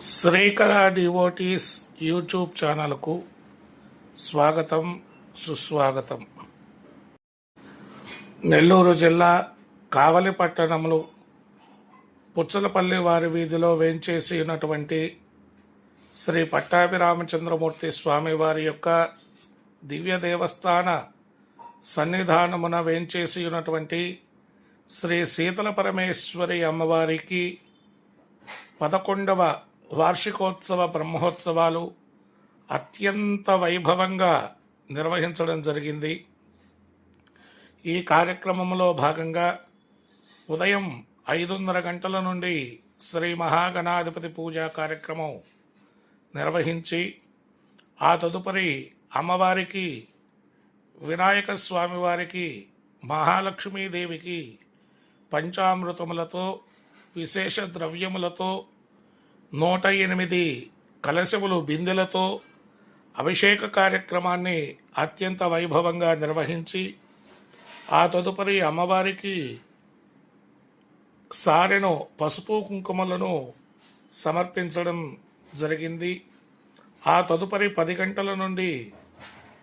Srikala devotees YouTube ఛానల్కు స్వాగతం సుస్వాగతం. నెల్లూరు జిల్లా కావలి పట్టణంలో పుచ్చలపల్లి వారి వీధిలో వేంచేసి ఉన్నటువంటి శ్రీ పట్టాభిరామచంద్రమూర్తి స్వామి వారి యొక్క దివ్య దేవస్థాన సన్నిధానమున వేంచేసి ఉన్నటువంటి శ్రీ శీతల పరమేశ్వరి అమ్మవారికి పదకొండవ వార్షికోత్సవ బ్రహ్మోత్సవాలు అత్యంత వైభవంగా నిర్వహించడం జరిగింది. ఈ కార్యక్రమంలో భాగంగా ఉదయం ఐదున్నర గంటల నుండి శ్రీ మహాగణాధిపతి పూజా కార్యక్రమం నిర్వహించి ఆ తదుపరి అమ్మవారికి వినాయక స్వామివారికి మహాలక్ష్మీదేవికి పంచామృతములతో విశేష ద్రవ్యములతో నూట ఎనిమిది కలశములు బిందెలతో అభిషేక కార్యక్రమాన్ని అత్యంత వైభవంగా నిర్వహించి ఆ తదుపరి అమ్మవారికి సారెను పసుపు కుంకుమలను సమర్పించడం జరిగింది. ఆ తదుపరి పది గంటల నుండి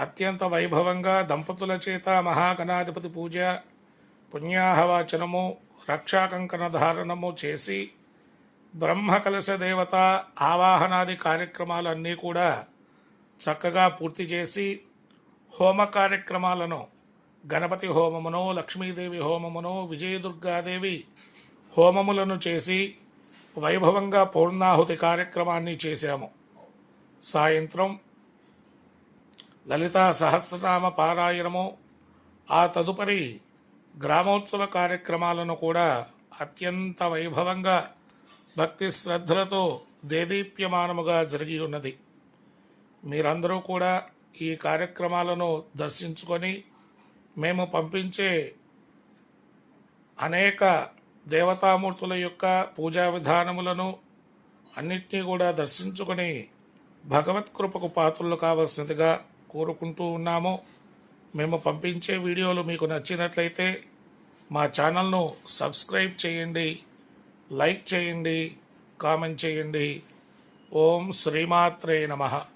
అత్యంత వైభవంగా దంపతుల చేత మహాగణాధిపతి పూజ పుణ్యాహవాచనము రక్షాకంకణ ధారణము చేసి బ్రహ్మకలశ దేవత ఆవాహనాది కార్యక్రమాలన్నీ కూడా చక్కగా పూర్తి చేసి హోమ కార్యక్రమాలను గణపతి హోమమును లక్ష్మీదేవి హోమమును విజయదుర్గాదేవి హోమములను చేసి వైభవంగా పూర్ణాహుతి కార్యక్రమాన్ని చేశాము. సాయంత్రం లలితా సహస్రనామ పారాయణము ఆ తదుపరి గ్రామోత్సవ కార్యక్రమాలను కూడా అత్యంత వైభవంగా భక్తి శ్రద్ధలతో దేదీప్యమానముగా జరిగి ఉన్నది. మీరందరూ కూడా ఈ కార్యక్రమాలను దర్శించుకొని మేము పంపించే అనేక దేవతామూర్తుల యొక్క పూజా విధానములను అన్నిటినీ కూడా దర్శించుకొని భగవత్ కృపకు పాత్రలు కావలసినదిగా కోరుకుంటూ ఉన్నాము. మేము పంపించే వీడియోలు మీకు నచ్చినట్లయితే మా ఛానల్ను సబ్స్క్రైబ్ చేయండి. లైక్ చేయండి కామెంట్ చేయండి. ఓం శ్రీమాత్రే నమః.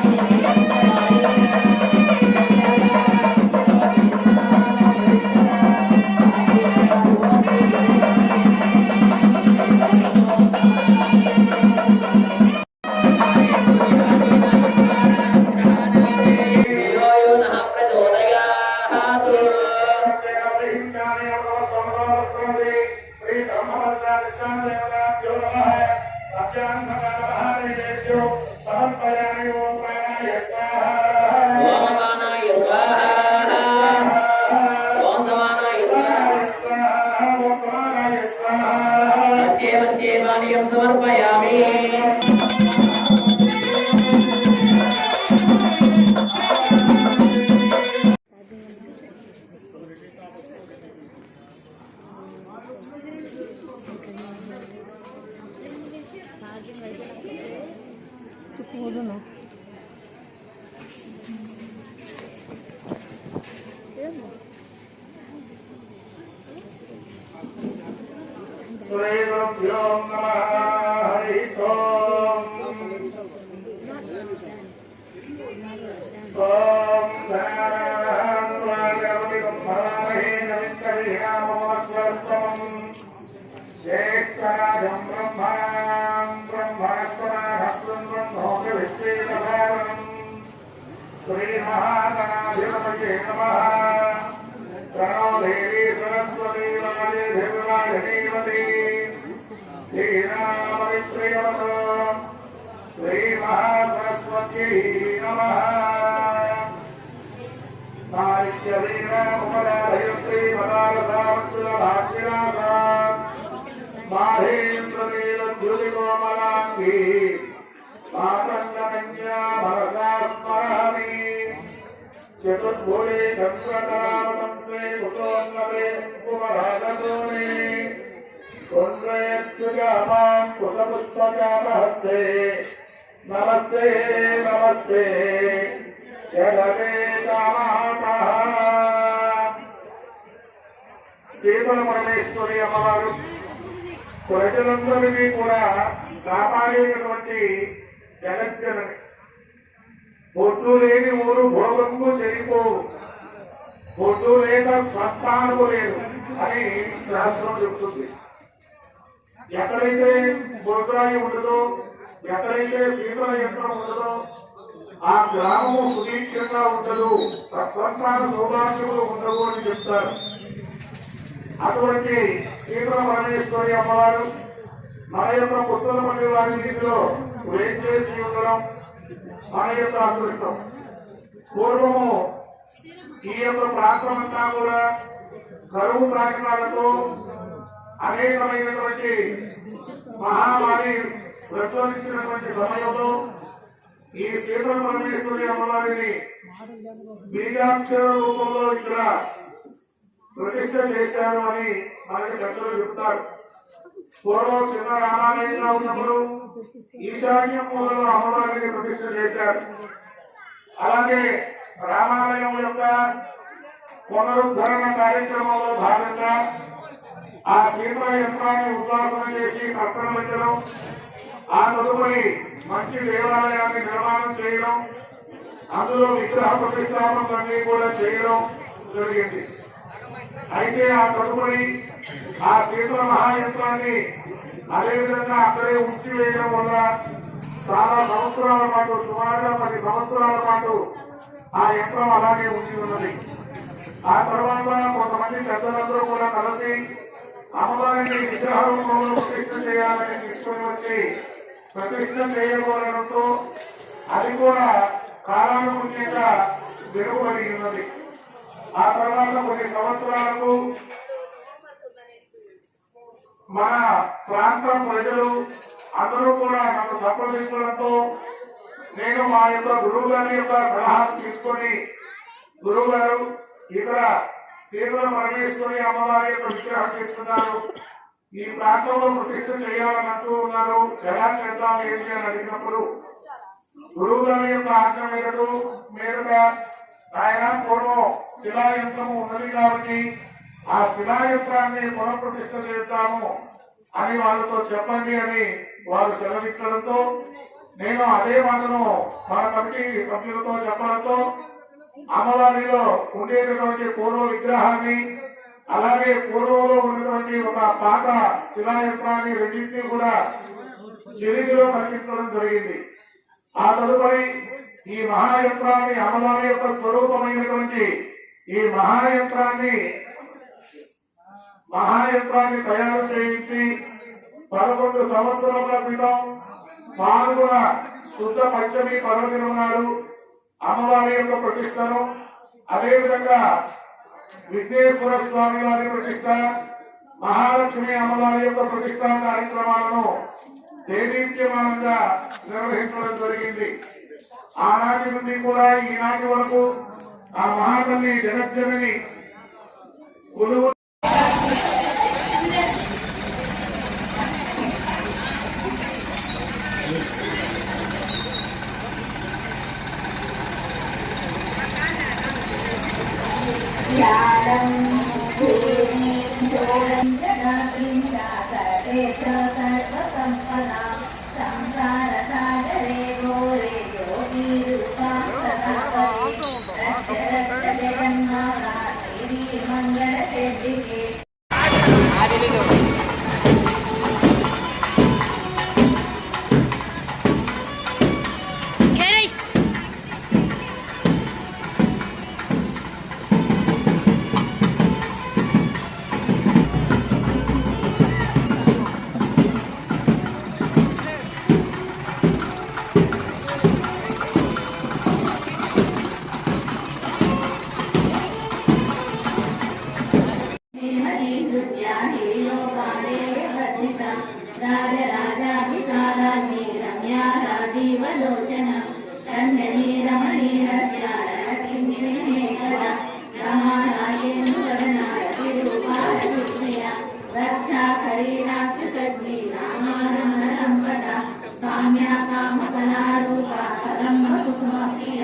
श्रीमहागणाधिपतये नमः प्रणो देवी सरस्वती वन्दे देववाजनीवती लीलामवित्रियवतो श्रीमहासरस्वत्यै చతుర్భువే సంవతావంశే కుతోన్వే కుంకుమరాగతోనే కుండ్రయత్యుగామాం కుశపుష్పజాతహస్తే నమస్తే నమస్తే. జగతే శ్రీమల పరమేశ్వరి అమ్మవారు ప్రజలందరినీ కూడా కాపాడేటటువంటి జగజ్జనని పొట్టు లేని ఊరు భోగంకు చెడిపోవు. పొట్టు లేక సంతానము లేదు అని శాస్త్రం చెప్తుంది. ఎక్కడైతే పొట్టాయి ఉండదో ఎక్కడైతే శీతల యంత్రం ఉండదో ఆ గ్రామము సుదీక్షంగా ఉండదు సత్సంతాన సౌభాగ్యములు ఉండవు అని చెప్తారు. అటువంటి శీతల పరమేశ్వరి అమ్మవారు మన యొక్క పుస్తకమంది వారి వీధిలో వేం ఉండడం మన యొక్క అదృష్టం పూర్వము ఈ యొక్క ప్రాంతం అంతా కూడా కరువు ప్రాంతాలతో అనేకమైనటువంటి మహామారి ప్రచోదించినటువంటి సమయంలో ఈ శీతల పరమేశ్వరి అమ్మవారిని బీజాక్షర రూపంలో ఇక్కడ ప్రతిష్ట చేశారు అని మనకి పెద్దలు చెప్తారు. పూర్వం చిన్న రామాలయంగా ఉన్నప్పుడు ఈశాన్య మూలలో అమ్మవారిని ప్రతిష్ట చేశారు. అలాగే రామాలయం యొక్క పునరుద్ధరణ కార్యక్రమంలో భాగంగా ఆ శీతల యంత్రాన్ని ఉద్వాసన చేసి కర్తనలించడం ఆ తదుపరి మంచి దేవాలయాన్ని నిర్మాణం చేయడం అందులో విగ్రహ ప్రతిష్టాపనలన్నీ కూడా చేయడం జరిగింది. అయితే ఆ తదుపరి ఆ శీతల మహాయంత్రాన్ని అదేవిధంగా అక్కడే ఉంచి వేయడం వల్ల చాలా సంవత్సరాల పాటు సుమారుగా పది సంవత్సరాల పాటు ఆ యంత్రం అలాగే ఉండి ఉన్నది. ఆ తర్వాత కొంతమంది పెద్దలందరూ కూడా కలిసి అమ్మవారిని విగ్రహంలో ప్రతిష్ట చేయాలని తీసుకొని వచ్చి ప్రతిష్ట చేయకూడడంతో అది కూడా కాలానుగుణ్యంగా వెలువడి ఉన్నది. ఆ తర్వాత కొన్ని సంవత్సరాలకు మన ప్రాంతం ప్రజలు అందరూ కూడా నన్ను సంప్రదించడంతో నేను మా యొక్క గురువు గారి యొక్క సలహాను తీసుకొని గురువు గారు ఇక్కడ సేవలు పరమేశ్వరి అమ్మవారి యొక్క విగ్రహం తెచ్చుకున్నారు. ఈ ప్రాంతంలో ప్రతిష్ట చేయాలని అంటూ ఉన్నారు. ఎలా చేద్దాం ఏంటి అని అడిగినప్పుడు గురువు గారి యొక్క ఆజ్ఞ మేరకు మేరగా ఆయన పూర్వం శిలాయంత్రము ఉన్నది కాబట్టి ఆ శిలాయంత్రాన్ని పునఃప్రతిష్ఠ చేద్దాము అని వాళ్ళతో చెప్పండి అని వారు సెలవిచ్చడంతో నేను అదే మాటను మన కమిటీ సభ్యులతో చెప్పడంతో అమ్మవారిలో ఉండేటటువంటి పూర్వ విగ్రహాన్ని అలాగే పూర్వంలో ఉన్నటువంటి ఒక పాత శిలాయంత్రాన్ని రెండింటినీ కూడా చెరిగిలో కల్పించడం జరిగింది. ఆ తదుపరి ఈ మహాయంత్రాన్ని అమ్మవారి యొక్క స్వరూపమైనటువంటి ఈ మహాయంత్రాన్ని మహాయంత్రాన్ని తయారు చేయించి పదకొండు సంవత్సరముల క్రితం పాల్గొన శుద్ధ పంచమి పర్వదినం నాడు అమ్మవారి యొక్క ప్రతిష్టను అదేవిధంగా విఘ్నేశ్వర స్వామి వారి ప్రతిష్ట మహాలక్ష్మి అమ్మవారి యొక్క ప్రతిష్టా కార్యక్రమాలను దేదీప్యమానంగా నిర్వహించడం జరిగింది. ఆనాటి నుండి కూడా ఈనాటి వరకు ఆ మహాతల్లి జగజ్జనని కొలువు రాక్షసగ్ని రామారమణ రంపట కామ్యా కామ కళారూప కలంబ కుసుమ ప్రియ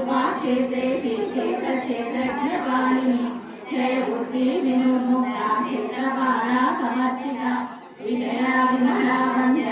దుర్గా క్షేత్రేసి క్షేత్ర క్షేత్రజ్ఞ కాలిని జయమూర్తి వినుముఖ క్షేత్రపాల సమర్చిత. విజయ విమలా వంద్య